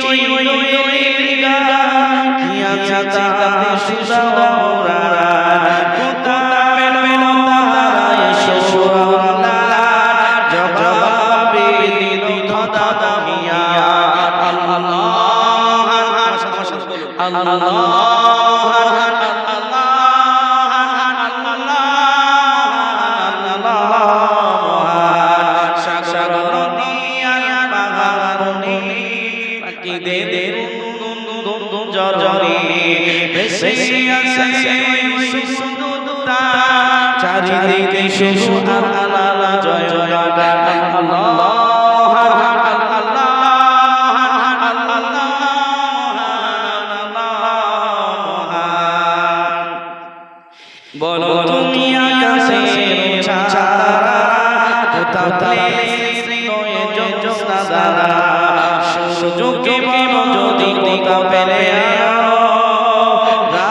ওই ওই গান কি আছে তাতে সুদা শুধু আল্লাহ জয় আল্লাহ বলো তুমি আকাশে ছাড়া কোথাও দ্বারা সূর্যকে বলো যদি কোথাও পেলে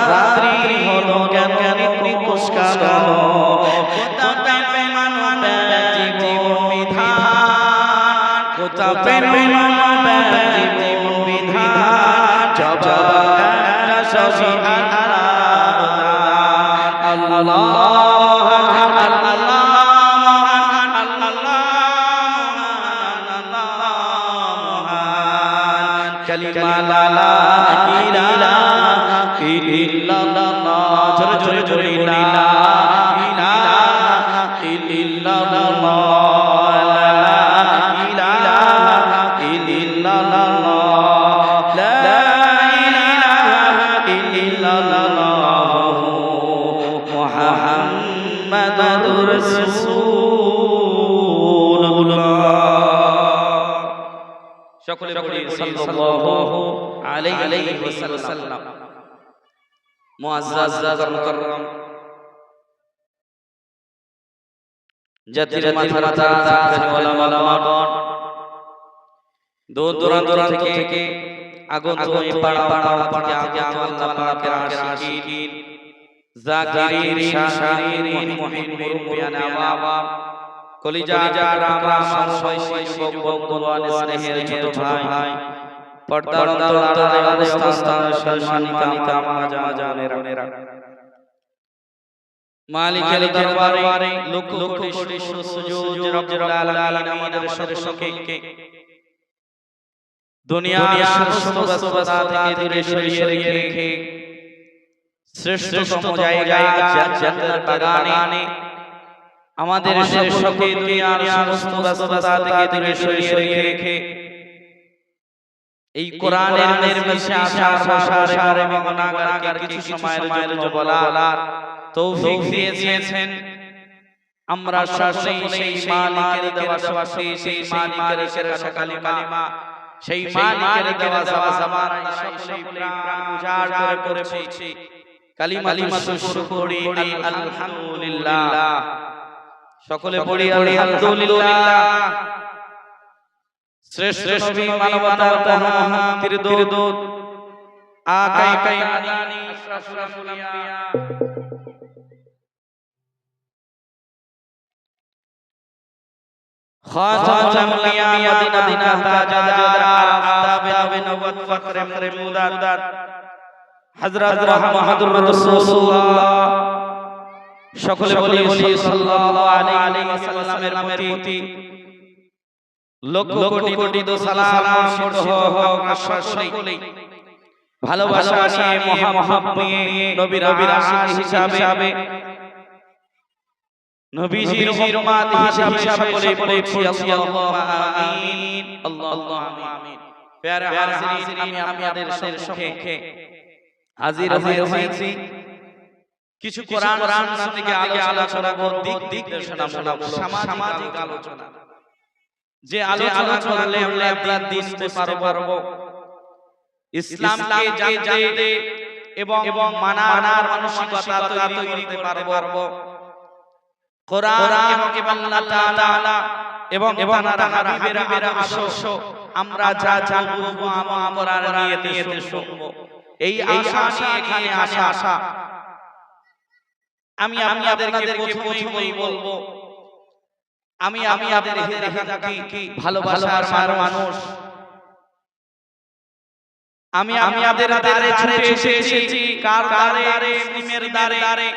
রাত্রি হলো জ্ঞান জ্ঞান পুষ্কার কোথাও জবাব সবই সকলে পড়ি সাল্লাল্লাহু আলাইহি ওয়াসাল্লাম। মুআজ্জাজ মুকাররম। জাতির দূর দূরান্ত থেকে আগত এই পাড়া পাড়া থেকে আগে আল্লাহ পাকের আশিকিন। জাকিরিন শাকিরিন মুহিন মুরব্বিয়ান আওয়াম কলিজা রাম রাম সংশয় যুবক বন্ধুয়ান স্নেহের ছোট ভাই। পর্দার অন্তরালে অবস্থান সম্মানিতা মা জানেরা। মালিকের দরবারে লক্ষ কোটি সুযোগ রব্বুল আলামিন আমাদের সকলকে দুনিয়ার ব্যস্ততা থেকে দূরে সরিয়ে রেখে শ্রেষ্ঠতম জায়গায় জান্নাতের বাগানে আমাদের সকলকে দুনিয়ার সমস্ত ব্যস্ততা থেকে দূরে সরিয়ে রেখে এই কোরআনের নির্মিশে আশা আশা এবং গুনাহগারকে কিছু সময়ের জন্য বলার তৌফিক দিয়েছেন। আমরা সকলেই সেই মালিকের দেওয়া শক্তি সেই মালিকের শেখা কালিমা সেই মালিকের দেওয়া দেওয়া জামান সকলেই প্রাণ উজাড় করে পড়ছি। কালিমা শুরু করি আলহামদুলিল্লাহ। সকলে পড়ি আলহামদুলিল্লাহ শ্রেষ্ঠ নবী মানবতার মহাতির দূত আকাই কাই আদানি আশরাফুল আম্বিয়া خاتم الانبياء مدینہ تاجدار آفتاب نبوت فخر مرمودات حضرت محمد রাসূলুল্লাহ সকলে বলি সাল্লাল্লাহু আলাইহি ওয়াসাল্লামের প্রতি লক্ষ কোটি কোটি দো সালাম বর্ষিত হোক সকলেই ভালোবাসা নিয়ে মহাব্বত নিয়ে নবীর নবীর আশিক হিসাবে নবীজির উম্মত হিসাবে সকলে পড়ছি আল্লাহু আমিন। আল্লাহু আমিন। প্যারা হাজিরিন আমি আপনাদের সম্মুখে হাজির হয়েছি। কিছু কোরআন সুন্নাহ থেকে আগে আলোচনা করব দিক দিক নির্দেশনামূলক সামাজিক আলোচনা। যে আলোচনা করলে আমরা দিতে পারব। ইসলামকে জানতে এবং এবং মানার মানসিকতা তৈরি করতে পারব। কোরআন এবং আল্লাহ তাআলা এবং এবং তার হাবিবের আদর্শ। আমরা যা বুঝব আমরা নিয়তে শুনব। এই আশা নিয়ে এখানে আসা। আশা আমি আপনাদেরকে প্রথমেই বলব আমি আমি আপনাদের হিদায়াতকে ভালোবাসার মার মানুষ। আমি আমি আপনাদের ছুটে এসেছি কার দ্বারে মুসলিমের দ্বারে।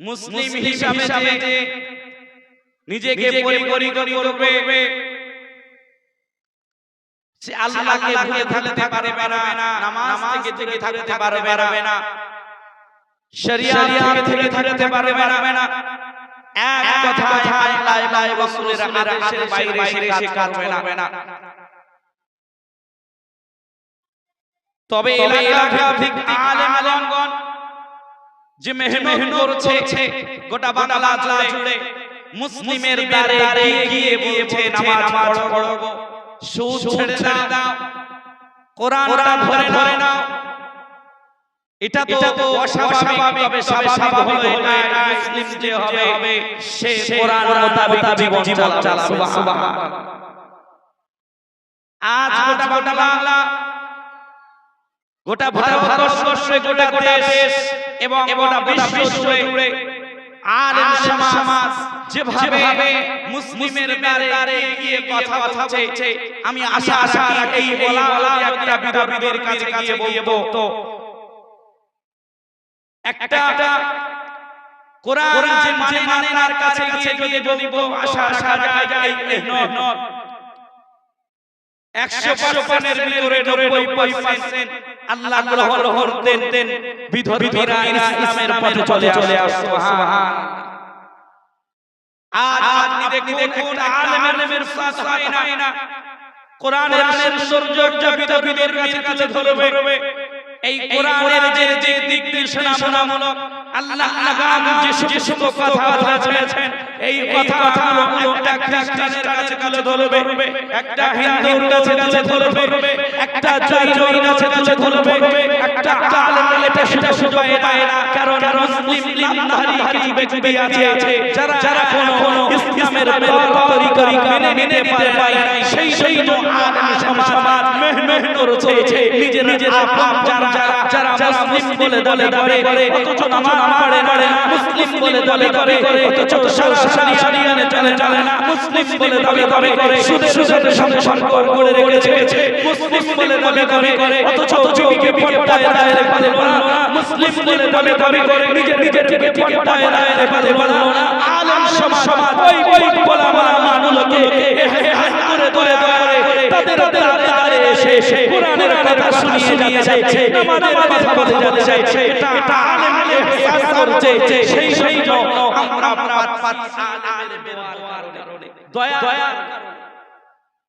মুসলিম হিসাবে যে নিজেকে পরিপরিত করবে সে আল্লাহকে ভুলে থাকতে পারবে না নামাজ থেকে দূরে থাকতে পারবে না। শরিয়াত থেকে থাকতে পারবে না। এক কথা আল্লাহ আল্লাহ রাসূলের আদেশের বাইরে সে কাজ করবে না। তবে এলাকা ঠিক আলেম আলেমগণ যে মেহনত করছে গোটা বাংলা জুড়ে মুসলিমের দ্বারে গিয়ে বলছে নামাজ পড়ো সুদ ছেড়ে দাও। কোরআনটা ধরে ধরে নাও। এটা তো অস্বাভাবিক তবে স্বাভাবিক হলো এটা মুসলিম যে হবে সে কোরআন মোতাবেক জীবন চালাবে সুবহানাল্লাহ। আজ গোটা গোটা বাংলা গোটা ভারতবর্ষে গোটা দেশ এবং গোটা বিশ্ব জুড়ে আলেম সমাজ যেভাবে মুসলিমের দ্বারে গিয়ে কথা বলছে আমি আশা আশা রাখি এই বলা একটা বিধবাদের কাছে গিয়ে বলব একটা কোরআন যে মানে মানে তার কাছে গিয়ে যদি বলব আশা আশা রাখা যায় এই মেহনত একশো পার্সেন্টের ভিতরে নব্বই পার্সেন্ট আল্লাহ গ্রহণ দেন দেন বিধর্মীরা ইসলামের পথে চলে চলে আসছে আর আপনি দেখুন দেখুন আলেমের সাথ হয় না। কোরআনের বিধর্মীদের কাছে কাছে ধরবে। এই কোরআনের যে যে দিক নির্দেশনামূলক শোনামূলক আল্লাহ আগাম যে সমস্ত কথা বলেছেন, এই কথাগুলো একটা খ্রিস্টানের কাছে কাছে ধরবে, একটা হিন্দুর কাছে কাছে ধরবে, একটা জৈনের কাছে কাছে পায় না কারণ মুসলিম কিছু ব্যক্তি আছে যারা যারা কোন ইসলামের তরিকা মেনে নিতে পারে না সেই সেই আলেম সমাজ মেহনত করেছে নিজের নিজের আপ যারা যারা যারা মুসলিম বলে দলে দলে করে অথচ নামাজ পড়ে পড়ে না মুসলিম বলে দলে করে অথচ সরাসরি শরিয়ানে চলে চলে না মুসলিম বলে দলে দলে করে সুদে সুদে সম্পর্ক করে রেখেছে মুসলিম বলে দলে করে অথচ বিবিকে পর্দায় দায়ের পারে না মুসলিম বলে দলে দলে করে, নিজের নিজের টিকে পর্দায় দায়ের পারে না। আলেম সমাজ, ওই ওই বলা বলা মানুষকে হাত করে ধরে তাদের তাদের এসে এসে কোরআনের কথা শুনিয়ে যাচ্ছে, নামাজের কথা বলে যাচ্ছে। এটা এটা আলেমকে হেফাজ করছে, সেই সেই জন্য আমরা আমরা আলেমের ব্যবহার কারণে দয়া দয়া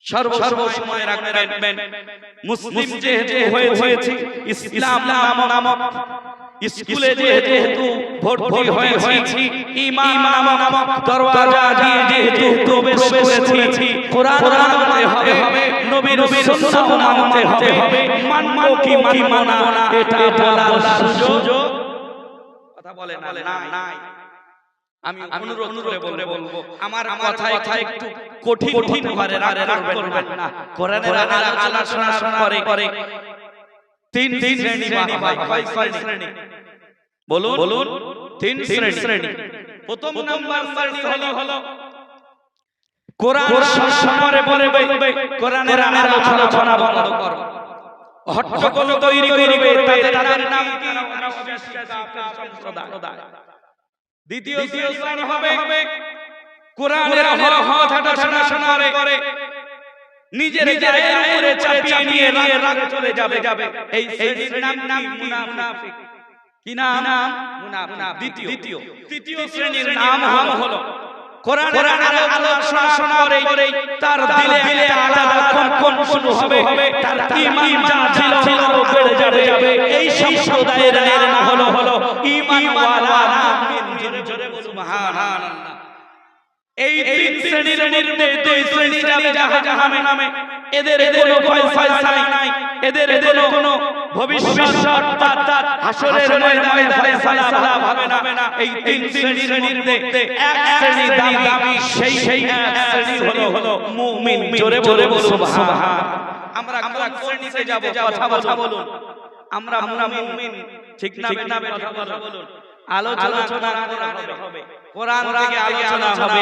সর্ব সর্ব সময় রাখবেন, মুসলিম যেহেতু হয়েছে, ইসলাম নামক স্কুলে যেহেতু ভর্তি হয়েছি ইমাম নামক দরওয়াজা দিয়ে যেহেতু প্রবেশ করেছি কোরআন মানতে হবে নবীর সুন্নাহ মানতে হবে মানবো কি মানবো না এটা বলার সুযোগ। কথা বলে না নাই। আমি অনুরোধ করে বলব আমার কথা কথা একটু কঠিন কঠিন ঘরে রাগ করবেন না। কোরআনের আলোচনা শোনা করে করে তিন তিন শ্রেণি হয় কয় শ্রেণি। বলুন বলুন তিন শ্রেণি। প্রথম নাম্বার শ্রেণি হলো হলো কোরআন বলে বলবে কোরআনের আলোচনা বন্ধ করো। হট্টগোল তৈরি করবে তাদের নাম কি দ্বিতীয় শ্রেণি হবে কোরআনের কথাটা শোনা শোনার পরে নিজের গায়ের উপরে চাপিয়ে নিয়ে রাগ চলে যাবে। যাবে। এই এই নাম নাম মুনাফিক। কি নাম? মুনাফিক। দ্বিতীয়। তৃতীয় শ্রেণির নাম হলো কোরআনের আলোচনা শোনার পরে তার দিলে দিলে আলাদা কম্পন শুরু হবে তার ঈমান যা ছিল বেড়ে যাবে। যাবে। এই সম্প্রদায়ের নাম হলো হলো ঈমান ওয়ালা আমিন জোরে জোরে সুবহানাল্লাহ এই তিন শ্রেণির মধ্যে দুই শ্রেণি যাবে জাহান্নামে। নামে এদের কোনো ফয়সালা নাই। এদের কোনো ভবিষ্যৎ অর্থাৎ হাসরের ময়দানে ফয়সালা হবে না। এই তিন শ্রেণির মধ্যে এক শ্রেণি দামি সেই সেই এক শ্রেণি হলো হলো মুমিন। জোরে জোরে বলুন সুবহান। আমরা আমরা শ্রেণীতে যাব? কথা বলুন। আমরা আমরা মুমিন। ঠিক না না কথা বলুন। আলোচনা কোরআন থেকে আলোচনা হবে।